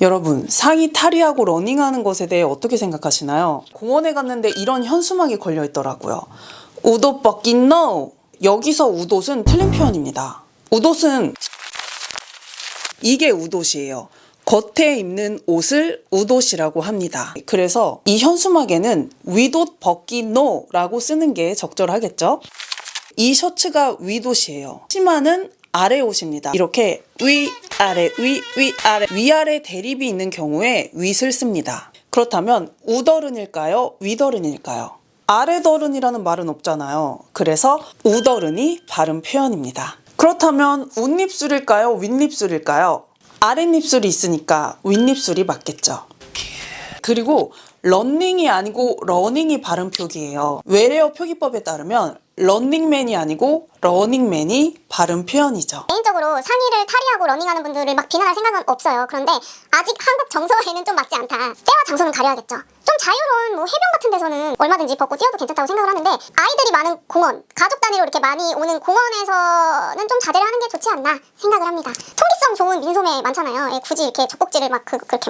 여러분, 상의 탈의하고 러닝하는 것에 대해 어떻게 생각하시나요? 공원에 갔는데 이런 현수막이 걸려 있더라고요. 우옷 벗기 NO! 여기서 우옷은 틀린 표현입니다. 우옷은 이게 우옷이에요. 겉에 입는 옷을 우옷이라고 합니다. 그래서 이 현수막에는 윗옷 벗기 NO라고 쓰는 게 적절하겠죠? 이 셔츠가 윗옷이에요. 치마는 아래 옷입니다. 이렇게 위, 아래, 위, 위, 아래, 위아래 대립이 있는 경우에 윗을 씁니다. 그렇다면 우더른일까요? 위더른일까요? 아래더른이라는 말은 없잖아요. 그래서 우더른이 바른 표현입니다. 그렇다면 웃입술일까요? 윗입술일까요? 아랫입술이 있으니까 윗입술이 맞겠죠. 그리고 런닝이 아니고 러닝이 발음 표기예요. 외래어 표기법에 따르면 런닝맨이 아니고 러닝맨이 발음 표현이죠. 개인적으로 상의를 탈의하고 러닝하는 분들을 막 비난할 생각은 없어요. 그런데 아직 한국 정서에는 좀 맞지 않다. 때와 장소는 가려야겠죠. 좀 자유로운 뭐 해변 같은 데서는 얼마든지 벗고 뛰어도 괜찮다고 생각을 하는데 아이들이 많은 공원, 가족 단위로 이렇게 많이 오는 공원에서는 좀 자제를 하는 게 좋지 않나 생각을 합니다. 통기성 좋은 민소매 많잖아요. 예, 굳이 이렇게 젖꼭지를 막 그, 그렇게